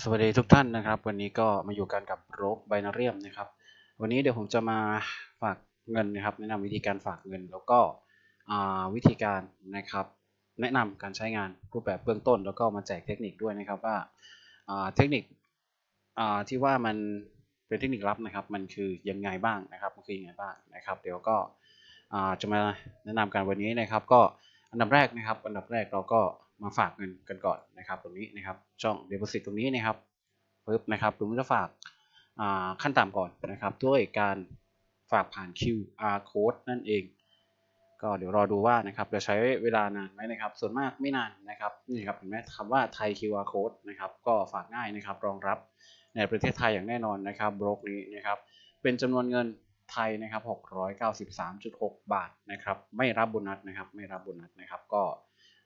สวัสดีทุกท่านนะครับ วันนี้ก็มาอยู่กันกับโรกไบนาเรียมนะครับ วันนี้เดี๋ยวผมจะมาฝากเงินนะครับ แนะนำวิธีการฝากเงิน แล้วก็วิธีการนะครับ แนะนำการใช้งานรูปแบบเบื้องต้น แล้วก็มาแจกเทคนิคด้วยนะครับว่าเทคนิคที่ว่ามันเป็นเทคนิคลับนะครับ มันคือยังไงบ้างนะครับมันคือยังไงบ้างนะครับ เดี๋ยวก็จะมาแนะนำกันวันนี้นะครับ ก็อันดับแรกนะครับ อันดับแรกเราก็ มาฝากเงินกันก่อนนะครับ ตรงนี้นะครับช่อง deposit ตรงนี้นะครับปึ๊บนะครับตรงนี้จะฝากาขั้นต่ำก่อนนะครับด้วยการฝากผ่าน QR code นั่นเอง ก็เดี๋ยวรอดูว่านะครับจะใช้เวลานานไหมนะครับ ส่วนมากไม่นานนะครับนี่ครับเห็นไหมคำว่าไทย QR code นะครับก็ฝากง่ายนะครับรองรับในประเทศไทยอย่างแน่นอนนะครับบล็อกนี้นะครับเป็นจำนวนเงินไทยนะครับ693.6 บาทนะครับไม่รับโบนัสนะครับไม่รับโบนัสนะครับก็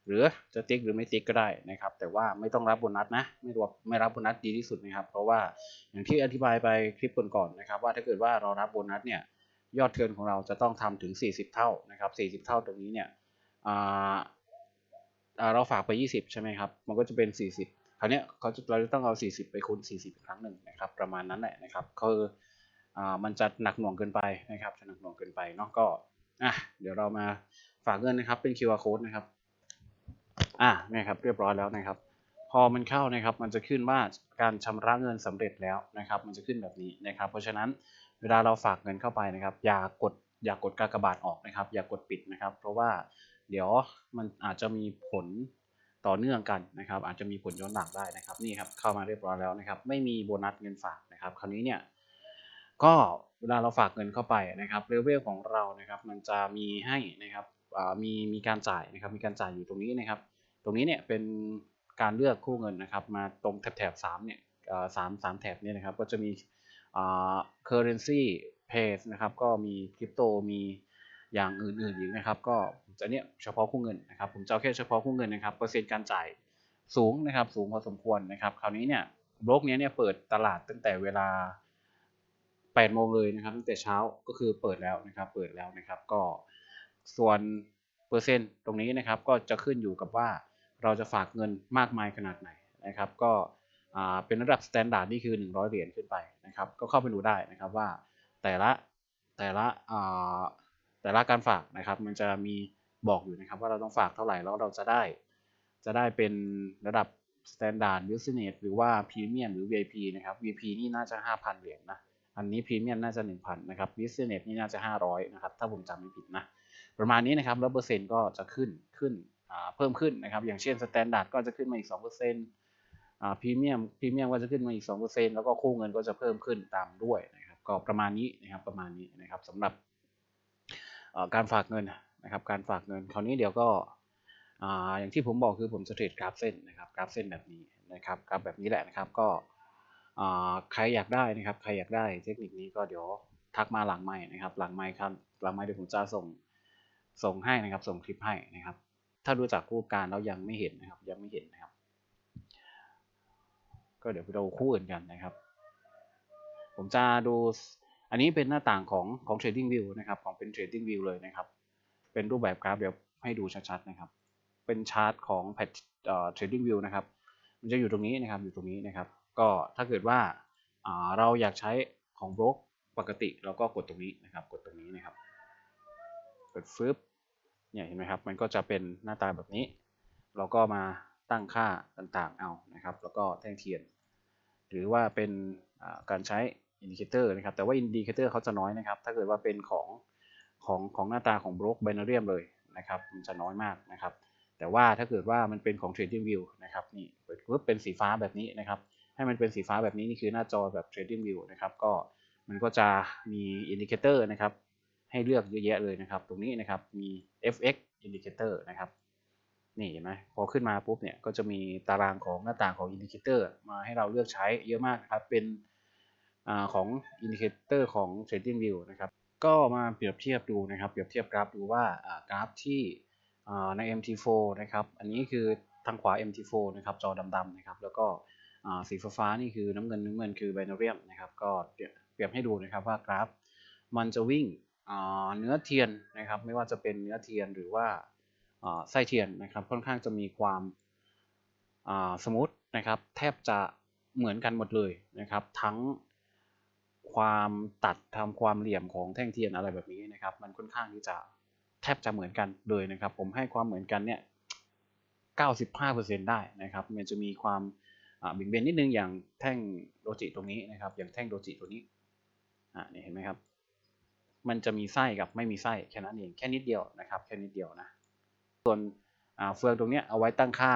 หรือจะติ๊กหรือไม่ติ๊กก็ได้นะครับ แต่ว่าไม่ต้องรับโบนัสนะ ไม่รับไม่รับโบนัสดีที่สุดนะครับ เพราะว่าอย่างที่อธิบายไปคลิปก่อนๆนะครับ ว่าถ้าเกิดว่าเรารับโบนัสเนี่ยยอดเทิร์นของเราจะต้องทำถึง 40 เท่านะครับ 40 เท่าตรงนี้เนี่ยเราฝากไป 20 ใช่ไหมครับ มันก็จะเป็น 40 คราวนี้เขาจะเราจะต้องเอา 40 ไปคูณ 40 ครั้งหนึ่งนะครับ ประมาณนั้นแหละนะครับคืออมันจะหนักหน่วงเกินไปนะครับจะหนักหน่วงเกินไปเนาะก็อะเดี๋ยวเรามาฝากเงินนะครับเป็น QR code นะครับ อะนี่ครับเรียบร้อยแล้วนะครับ พอมันเข้านะครับมันจะขึ้นว่าการชำระเงินสำเร็จแล้วนะครับ มันจะขึ้นแบบนี้นะครับ เพราะฉะนั้นเวลาเราฝากเงินเข้าไปนะครับ อย่ากดอย่ากดกากบาทออกนะครับ อย่ากดปิดนะครับ เพราะว่าเดี๋ยวมันอาจจะมีผลต่อเนื่องกันนะครับ อาจจะมีผลย้อนหลังได้นะครับนี่ครับเข้ามาเรียบร้อยแล้วนะครับ ไม่มีโบนัสเงินฝากนะครับ คราวนี้เนี่ยก็เวลาเราฝากเงินเข้าไปนะครับเลเวลของเรานะครับ มันจะมีให้นะครับ มีมีการจ่ายนะครับมีการจ่ายอยู่ตรงนี้นะครับ ตรงนี้เนี่ยเป็นการเลือกคู่เงินนะครับ มาตรงแถบแถบสามเนี่ยสามสามแถบเนี่ยนะครับก็จะมี currency page นะครับก็มีคริปโตมีอย่างอื่นๆอีกนะครับก็จะเนี่ยเฉพาะคู่เงินนะครับ ผมจะเอาแค่เฉพาะคู่เงินนะครับเปอร์เซ็นต์การจ่ายสูงนะครับสูงพอสมควรนะครับ คราวนี้เนี่ยบล็อกนี้เนี่ยเปิดตลาดตั้งแต่เวลา8โมงเลยนะครับตั้งแต่เช้าก็คือเปิดแล้วนะครับ เปิดแล้วนะครับ ก็ ส่วนเปอร์เซ็นต์ตรงนี้นะครับก็จะขึ้นอยู่กับว่าเราจะฝากเงินมากมายขนาดไหนนะครับ ก็เป็นระดับสแตนดาร์ดนี่คือ 100 เหรียญขึ้นไปนะครับก็เข้าไปดูได้นะครับว่าแต่ละแต่ละแต่ละการฝากนะครับมันจะมีบอกอยู่นะครับว่าเราต้องฝากเท่าไหร่แล้วเราจะได้ จะได้เป็นระดับ Standard Business หรือว่า Premium หรือ VIP นะครับ VIP นี่น่าจะ 5,000 เหรียญนะอันนี้ Premium น่าจะ 1,000 นะครับ Business นี่น่าจะ 500 นะครับ ถ้าผมจำไม่ผิดนะ ประมาณนี้นะครับแล้วเปอร์เซ็นต์ก็จะขึ้นขึ้นเพิ่มขึ้นนะครับ อย่างเช่น Standard ก็จะขึ้นมาอีก2%อ่า Premium Premium ก็จะขึ้นมาอีก2%แล้วก็คู่เงินก็จะเพิ่มขึ้นตามด้วยนะครับก็ประมาณนี้นะครับประมาณนี้นะครับสำหรับการฝากเงินนะครับการฝากเงินคราวนี้เดี๋ยวก็อย่างที่ผมบอกคือผมจะเทรดกราฟเส้นนะครับกราฟเส้นแบบนี้นะครับกราฟแบบนี้แหละนะครับก็ใครอยากได้นะครับ ใครอยากได้เทคนิคนี้ก็เดี๋ยวทักมาหลังไม้นะครับ หลังไม้ครับหลังไม้เดี๋ยวผมจะส่ง ส่งให้นะครับ ส่งคลิปให้นะครับ ถ้าดูจากคู่การแล้วยังไม่เห็นนะครับ ยังไม่เห็นนะครับ ก็เดี๋ยวไปดูคู่อื่นกันนะครับ ผมจะดูอันนี้เป็นหน้าต่างของของ Trading View นะครับ ของเป็น Trading View เลยนะครับ เป็นรูปแบบกราฟเดี๋ยวให้ดูชัดๆนะครับ เป็นชาร์ตของแพทเอ่อ Trading View นะครับ มันจะอยู่ตรงนี้นะครับ อยู่ตรงนี้นะครับ ก็ถ้าเกิดว่าเราอยากใช้ของบล็อกปกติเราก็กดตรงนี้นะครับ กดตรงนี้นะครับ ดฟึบเนี่ยเห็นไหมครับ มันก็จะเป็นหน้าตาแบบนี้ เราก็มาตั้งค่าต่างๆเอานะครับ แล้วก็แท่งเทียน หรือว่าเป็นการใช้อินดิเคเตอร์นะครับ แต่ว่าอินดิเคเตอร์เขาจะน้อยนะครับ ถ้าเกิดว่าเป็นของของของหน้าตาของบล็อกไบนาเรียมเลยนะครับ มันจะน้อยมากนะครับ แต่ว่าถ้าเกิดว่ามันเป็นของ Trading View นะครับ นี่เปิดปุ๊บเป็นสีฟ้าแบบนี้นะครับ ให้มันเป็นสีฟ้าแบบนี้นี่คือหน้าจอแบบ Trading View นะครับ ก็มันก็จะมีอินดิเคเตอร์นะครับ ให้เลือกเยอะแยะเลยนะครับ ตรงนี้นะครับมี FX Indicator นะครับนี่เห็นไหมพอขึ้นมาปุ๊บเนี่ยก็จะมีตารางของหน้าต่างของอินดิเคเตอร์มาให้เราเลือกใช้เยอะมากครับเป็นอของอินดิเคเตอร์ของ Trading View นะครับก็มาเปรียบเทียบดูนะครับ เปรียบเทียบกราฟดูว่ากราฟที่ใน MT4 นะครับอันนี้คือทางขวา MT4 นะครับจอดำๆนะครับแล้วก็สีฟ้าๆนี่คือน้ำเงินน้ำเงินคือ binarium นะครับก็เปรียบให้ดูนะครับว่ากราฟมันจะวิ่ง เนื้อเทียนนะครับ ไม่ว่าจะเป็นเนื้อเทียนหรือว่าไส้เทียนนะครับ ค่อนข้างจะมีความสมูทนะครับ แทบจะเหมือนกันหมดเลยนะครับ ทั้งความตัดทำความเหลี่ยมของแท่งเทียนอะไรแบบนี้นะครับ มันค่อนข้างที่จะแทบจะเหมือนกันเลยนะครับ ผมให้ความเหมือนกันเนี่ย 95%ได้นะครับ มันจะมีความบิดเบนนิดนึงอย่างแท่งโดจิตรงนี้นะครับ อย่างแท่งโดจิตัวนี้อ่านี่เห็นไหมครับ มันจะมีไส้กับไม่มีไส้แค่นั้นเองแค่นิดเดียวนะครับแค่นิดเดียวนะส่วนเฟืองตรงนี้เอาไว้ตั้งค่า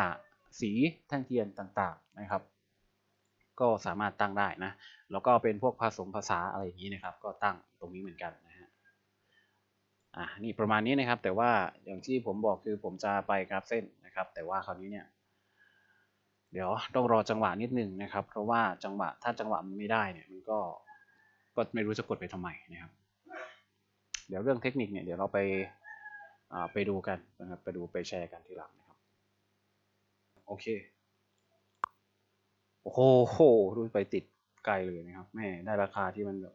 สีแท่งเทียนต่างๆนะครับ ก็สามารถตั้งได้นะแล้วก็เป็นพวกผสมภาษาอะไรอย่างนี้นะครับ ก็ตั้งตรงนี้เหมือนกันนะฮะอ่านี่ประมาณนี้นะครับ แต่ว่าอย่างที่ผมบอกคือผมจะไปกราฟเส้นนะครับ แต่ว่าคราวนี้เนี่ยเดี๋ยวต้องรอจังหวะนิดนึงนะครับ เพราะว่าจังหวะถ้าจังหวะมันไม่ได้เนี่ยมันก็ก็ไม่รู้จะกดไปทำไมนะครับ เดี๋ยวเรื่องเทคนิคเนี่ยเดี๋ยวเราไปไปดูกันนะครับไปดูไปแชร์กันทีหลังนะครับ โอเค โอ้โหดูไปติดไกลเลยนะครับแม่ได้ราคาที่มันแบบ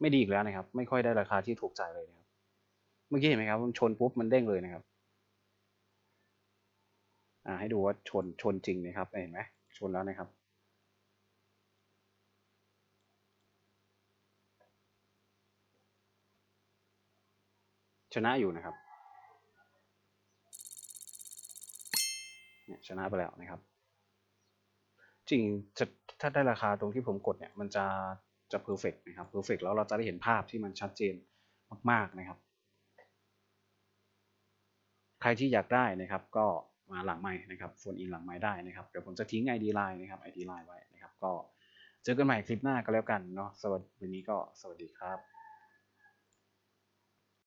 ไม่ดีอีกแล้วนะครับ ไม่ค่อยได้ราคาที่ถูกใจเลยนะครับ เมื่อกี้เห็นไหมครับมันชนปุ๊บมันเด้งเลยนะครับอ่าให้ดูว่าชนชนจริงนะครับเห็นไหมชนแล้วนะครับ นะอยู่นะครับเนี่ยชนะไปแล้วนะครับ จริงจะถ้าได้ราคาตรงที่ผมกดเนี่ยมันจะจะเพอร์เฟกนะครับเพอร์เฟกแล้วเราจะได้เห็นภาพที่มันชัดเจนมาก ๆนะครับ ใครที่อยากได้นะครับ ก็มาหลังไม้นะครับโฟนอินหลังไม้ได้นะครับเดี๋ยวผมจะทิ้ง ID Line นะครับ ID Line ไว้นะครับ ก็เจอกันใหม่คลิปหน้าก็แล้วกันเนาะสวัสดีวันนี้ก็สวัสดีครับ